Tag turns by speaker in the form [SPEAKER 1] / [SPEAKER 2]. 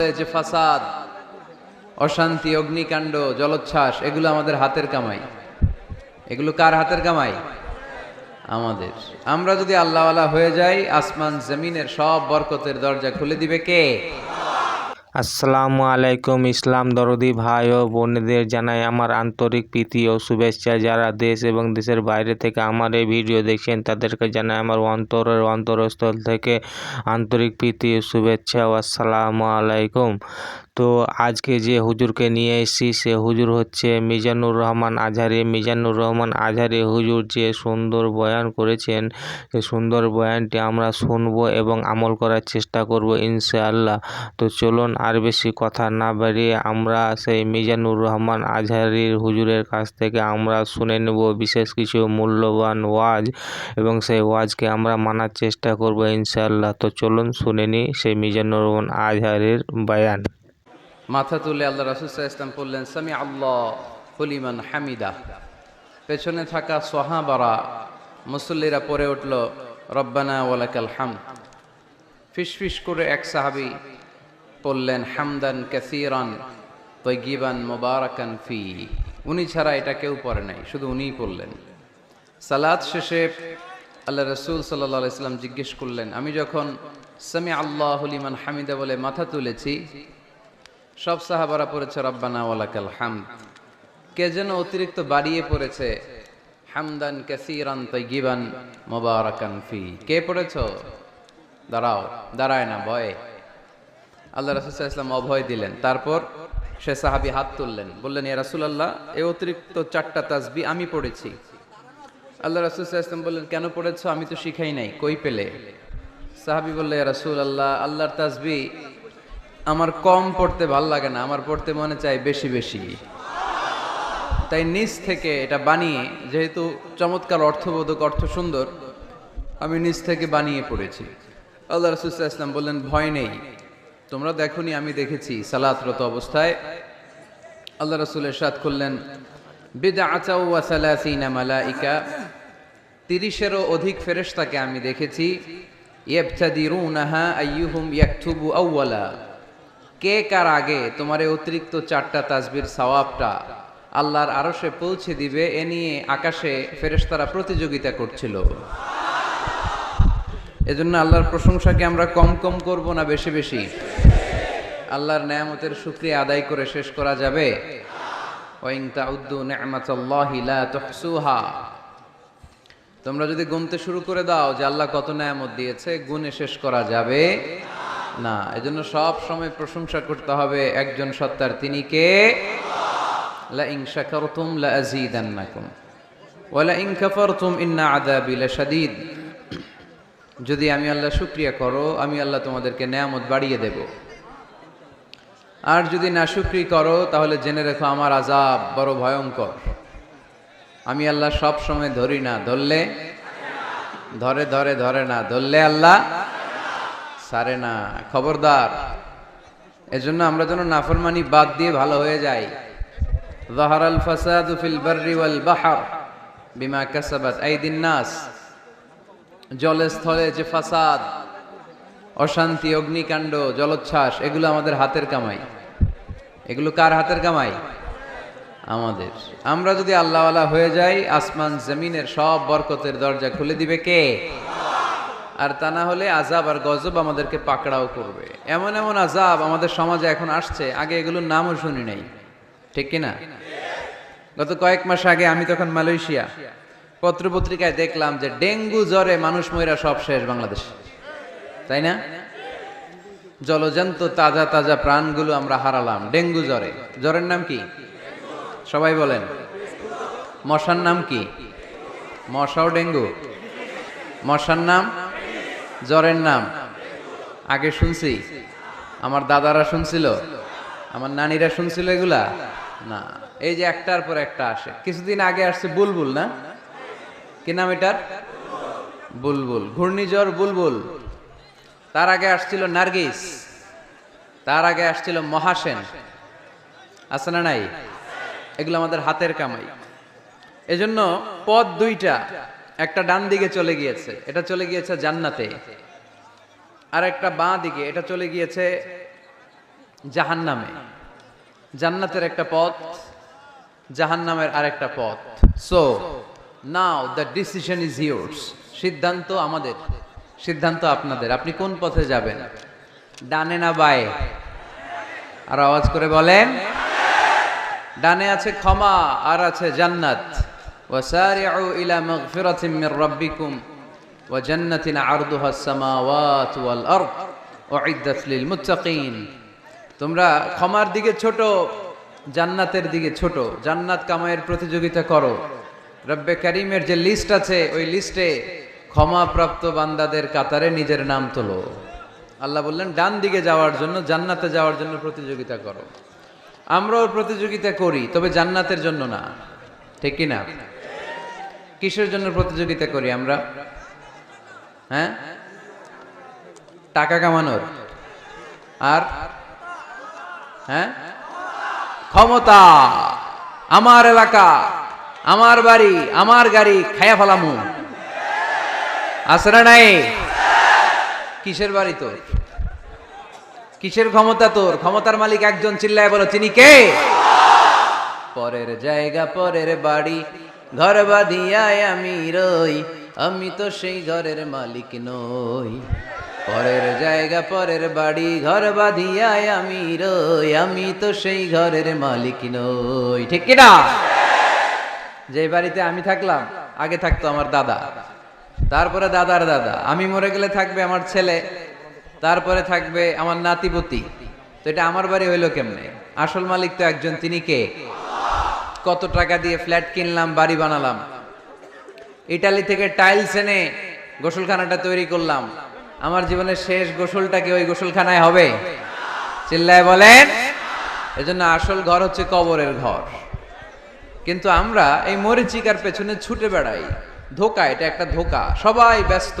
[SPEAKER 1] যে ফাসাদ, অশান্তি, অগ্নিকাণ্ড, জলোচ্ছ্বাস, এগুলো আমাদের হাতের কামাই। এগুলো কার হাতের কামাই? আমাদের। আমরা যদি আল্লাহওয়ালা হয়ে যাই, আসমান, জমিনের সব বরকতের দরজা খুলে দিবে কে?
[SPEAKER 2] আসসালামু আলাইকুম ইসলাম দরদি ভাই ও বোনেদের জানাই আমার আন্তরিক প্রীতি ও শুভেচ্ছা। যারা দেশ এবং দেশের বাইরে থেকে আমার এই ভিডিও দেখছেন, তাদেরকে জানাই আমার অন্তরের অন্তরস্থল থেকে আন্তরিক প্রীতি ও শুভেচ্ছা ও আসসালামু আলাইকুম। তো আজকে যে হুজুরকে নিয়ে এসেছি, সে হুজুর হচ্ছে মিজানুর রহমান আজহারি। মিজানুর রহমান আজহারি হুজুর যে সুন্দর বয়ান করেছেন, সে সুন্দর বয়ানটি আমরা শুনব এবং আমল করার চেষ্টা করব ইনশাআল্লাহ। তো চলুন আর বেশি কথা না বাড়িয়ে আমরা সেই মিজানুর রহমান আজহারির হুজুরের কাছ থেকে আমরা শুনে নেব বিশেষ কিছু মূল্যবান ওয়াজ এবং সেই ওয়াজকে আমরা মানার চেষ্টা করব ইনশাআল্লাহ। তো চলুন শুনে নিই সেই মিজানুর রহমান আজহারির বয়ান।
[SPEAKER 1] মাথা তুলে আল্লাহ রাসুসাহ ইসলাম পড়লেন সামি আল্লাহ হলিমান হামিদা। পেছনে থাকা সোহাবারা, মুসল্লিরা পরে উঠল, রব্বানা ওয়ালাকাল হাম ফিসফিস করে এক সাহাবি পড়লেন হামদান কাসিরান তৈগিবান মোবারকান ফি উনি ছাড়া এটা কেউ পড়ে নাই, শুধু উনিই পড়লেন। সালাদ শেষে আল্লাহ রসুল সাল্লাহ ইসলাম জিজ্ঞেস করলেন, আমি যখন সামি আল্লাহ হলিমান হামিদা বলে মাথা তুলেছি সব সাহাবারা পড়েছে, রব্বানা ওয়ালাকাল হাম কে যেন অতিরিক্ত বাড়িয়ে পড়েছে, হামদান কাসিরান তৈগিবান মোবারাকান ফি। কে পড়েছ? দাঁড়াও, দাঁড়ায় না, ভয়ে। আল্লাহ রাসুল ইসলাম অভয় দিলেন। তারপর সে সাহাবি হাত তুললেন, বললেন, ইয়া রাসূলুল্লাহ, এ অতিরিক্ত চারটা তাসবি আমি পড়েছি। আল্লাহ রাসুল ইসলাম বললেন, কেন পড়েছ? আমি তো শিখাই নাই, কই পেলে? সাহাবি বললে ইয়া রাসূল আল্লাহ আল্লাহর তাসবি আমার কম পড়তে ভালো লাগে না, আমার পড়তে মনে চাই বেশি বেশি। তাই নিজ থেকে এটা বানিয়ে, যেহেতু চমৎকার অর্থবোধক, অর্থ সুন্দর, আমি নিজ থেকে বানিয়ে পড়েছি। আল্লাহ রসুল্লাহ ইসলাম বললেন, ভয় নেই। তোমরা দেখোনি, আমি দেখেছি সালাতরত অবস্থায়। আল্লাহ রসুলের সাথ করলেন বিদা আচাউ ওয়াসালাসিনা মালাইকা। তিরিশেরও অধিক ফেরেশতাকে আমি দেখেছি, ইয়েবতাদিরুনাহা আইয়ুহুম ইয়াকতুবু আউওয়ালা। কে কার আগে তোমার এই অতিরিক্ত চারটা তাসবির সওয়াবটা আল্লাহর আরশে পৌঁছে দিবে, এ নিয়ে আকাশে ফেরেশতারা প্রতিযোগিতা করছিল। এজন্য আল্লাহর প্রশংসাকে আমরা কম কম করব না বেশি বেশি? আল্লাহর নেয়ামতের শুক্রিয়া আদায় করে শেষ করা যাবে? তোমরা যদি গুনতে শুরু করে দাও যে আল্লাহ কত নেয়ামত দিয়েছে, গুনে শেষ করা যাবে। না, এজন্য সব সময় প্রশংসা করতে হবে একজন সত্তার। তিনি কে? লা ইন শাকারতুম লা আযীদান্নাকুম ওয়া লা ইন কাফারতুম ইন্না আযাবি লাশাদীদ। যদি আমি আল্লাহ শুকরিয়া করো, আমি আল্লাহ তোমাদেরকে নেয়ামত বাড়িয়ে দেব। আর যদি না শুকরি করো, তাহলে জেনে রেখো আমার আজাব বড় ভয়ঙ্কর। আমি আল্লাহ সব সময় ধরি না, ধরলে? ধরে ধরে ধরে না, ধরলে আল্লাহ সারে না, খবরদার। এজন্য আমরা যেন নাফরমানি বাদ দিয়ে ভালো হয়ে যাই। জহরাল ফাসাদ ফিল বাররি ওয়াল বাহর বিমা কাসাবাত আইদিন নাস। জলে স্থলে যে ফাসাদ, অশান্তি, অগ্নিকাণ্ড, জলোচ্ছ্বাস, এগুলো আমাদের হাতের কামাই। এগুলো কার হাতের কামাই? আমাদের। আমরা যদি আল্লাহওয়ালা হয়ে যাই, আসমান, জমিনের সব বরকতের দরজা খুলে দিবে কে? আর তা না হলে আজাব আর গজব আমাদেরকে পাকড়াও করবে। এমন এমন আজাব আমাদের সমাজে এখন আসছে, আগে এগুলোর নামও শুনি নাই। ঠিক কিনা গত কয়েক মাস আগে আমি তখন মালয়েশিয়া পত্রপত্রিকায় দেখলাম যে ডেঙ্গু জ্বরে মানুষ ময়রা সব শেষ বাংলাদেশ। তাই না? জলজন্ত তাজা তাজা প্রাণগুলো আমরা হারালাম, ডেঙ্গু জ্বরে। জ্বরের নাম কি? সবাই বলেন। মশার নাম কি? মশাও ডেঙ্গু। মশার নাম? জ্বরের নাম। আগে শুনছি, আমার দাদারা শুনছিল, আমার নানিরা শুনছিল এগুলা? না, এই যে একটার পর একটা আসে। কিছুদিন আগে আসছে বুলবুল, না? কি নাম এটার? বুলবুল, ঘূর্ণিঝড় বুলবুল। তার আগে আসছিল নার্গিস, তার আগে আসছিল মহাসেন। আছে না নাই? এগুলো আমাদের হাতের কামাই। এজন্য পথ দুইটা। একটা ডান দিকে চলে গিয়েছে, এটা চলে গিয়েছে জান্নাতে। আর একটা বাঁ দিকে, এটা চলে গিয়েছে জাহান্নামে। জান্নাতের একটা পথ, জাহান্নামের আরেকটা পথ। So now the decision is yours সিদ্ধান্ত আমাদের, সিদ্ধান্ত আপনাদের। আপনি কোন পথে যাবেন? ডানে না বায়ে? আর আওয়াজ করে বলেন, ডানে আছে ক্ষমা, আর আছে জান্নাত। মির রাব্বিকুম ওয়া জান্নাতিন আরদুহা আস-সামাওয়াতু ওয়াল আরদ উইদ্দাত লিল মুত্তাকিন তোমরা ক্ষমার দিকে ছোট, জান্নাতের দিকে ছোট। জান্নাত কামাইয়ের প্রতিযোগিতা করো। রব্বে করিমের যে লিস্ট আছে, ওই লিস্টে ক্ষমা প্রাপ্ত বান্দাদের কাতারে নিজের নাম তোলো। আল্লাহ বললেন, ডান দিকে যাওয়ার জন্য, জান্নাতে যাওয়ার জন্য প্রতিযোগিতা করো। আমরাও প্রতিযোগিতা করি, তবে জান্নাতের জন্য না। ঠিক কি না কিসের জন্য প্রতিযোগিতা করি আমরা? হ্যাঁ? টাকা কামানোর। আর? হ্যাঁ? ক্ষমতা। আমার এলাকা, আমার বাড়ি, আমার গাড়ি, খায়া ফেলামু। না নাই? কিসের বাড়ি তোর? কিসের ক্ষমতা তোর? ক্ষমতার মালিক একজন চিল্লায় বলো, তিনি কে? পরের জায়গা, পরের বাড়ি ঘর বাঁধিয়ায় আমি রই, আমি তো সেই ঘরের মালিক নই। পরের জায়গা, পরের বাড়ি, ঘর বাঁধিয়ায় আমি রই, আমি তো সেই ঘরের মালিক নই। ঠিক কিনা? যে বাড়িতে আমি থাকলাম, আগে থাকতো আমার দাদা। তারপরে দাদার দাদা। আমি মরে গেলে থাকবে আমার ছেলে, তারপরে থাকবে আমার নাতিপতি। তো এটা আমার বাড়ি হইল কেমনে? আসল মালিক তো একজন, তিনি কে? কত টাকা দিয়ে ফ্ল্যাট কিনলাম, বাড়ি বানালাম। ইটালি থেকে টাইলস এনে গোসলখানাটা তৈরি করলাম। আমার জীবনের শেষ গোসলটা কি ওই গোসলখানায় হবে? চিল্লায় বলেন। এজন্য আসল ঘর হচ্ছে কবরের ঘর। কিন্তু আমরা এই মরিচিকার পেছনে ছুটে বেড়াই। ধোকা, এটা একটা ধোকা। সবাই ব্যস্ত।